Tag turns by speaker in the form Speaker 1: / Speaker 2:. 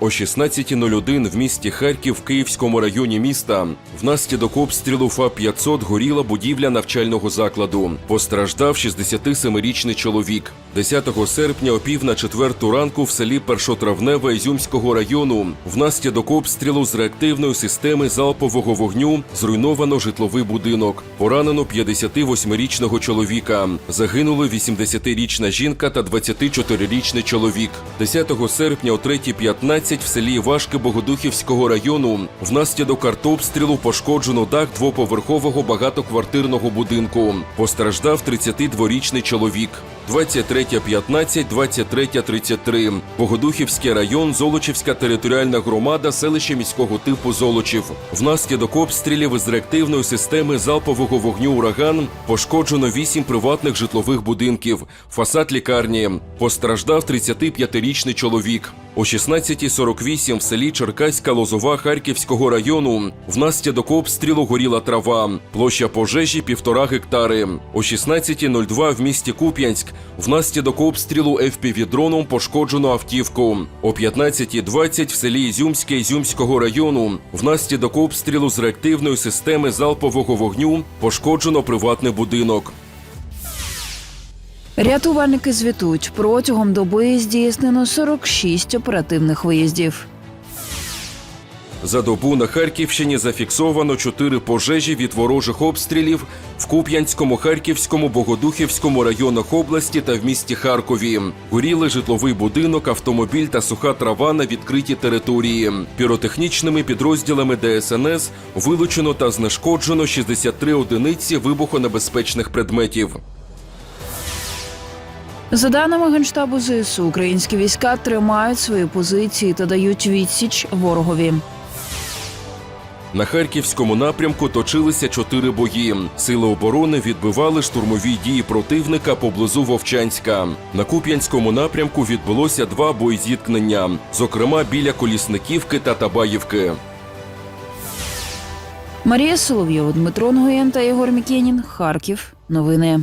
Speaker 1: О 16.01 в місті Харків в Київському районі міста внаслідок обстрілу ФАП-500 горіла будівля навчального закладу. Постраждав 67-річний чоловік. 10 серпня о пів на четверту ранку в селі Першотравневе Ізюмського району внаслідок обстрілу з реактивної системи залпового вогню зруйновано житловий будинок. Поранено 58-річного чоловіка. Загинули 80-річна жінка та 24-річний чоловік. 10 серпня о 3.15 в селі Івашки Богодухівського району внаслідок артобстрілу пошкоджено дах двоповерхового багатоквартирного будинку. Постраждав 32-річний чоловік. 23.15, 23.33. Богодухівський район, Золочівська територіальна громада, селище міського типу Золочів. Внаслідок обстрілів із реактивної системи залпового вогню «Ураган» пошкоджено 8 приватних житлових будинків, фасад лікарні. Постраждав 35-річний чоловік. О 16.48 в селі Черкаська Лозова Харківського району внаслідок обстрілу горіла трава. Площа пожежі півтора гектари. О 16.02 в місті Куп'янськ внаслідок обстрілу FPV-дроном пошкоджено автівку. О 15.20 в селі Ізюмське Ізюмського району внаслідок обстрілу з реактивної системи залпового вогню пошкоджено приватний будинок.
Speaker 2: Рятувальники звітують протягом доби здійснено 46 оперативних виїздів.
Speaker 1: За добу на Харківщині зафіксовано чотири пожежі від ворожих обстрілів в Куп'янському, Харківському, Богодухівському районах області та в місті Харкові. Горіли житловий будинок, автомобіль та суха трава на відкритій території. Піротехнічними підрозділами ДСНС вилучено та знешкоджено 63 одиниці вибухонебезпечних предметів.
Speaker 2: За даними генштабу ЗСУ, українські війська тримають свої позиції та дають відсіч ворогові.
Speaker 1: На харківському напрямку точилися чотири бої. Сили оборони відбивали штурмові дії противника поблизу Вовчанська. На Куп'янському напрямку відбулося два боєзіткнення, зокрема біля Колісниківки та Табаївки.
Speaker 2: Марія Соловйова, Дмитро Нгоєн та Єгор Мікенін. Харків. Новини.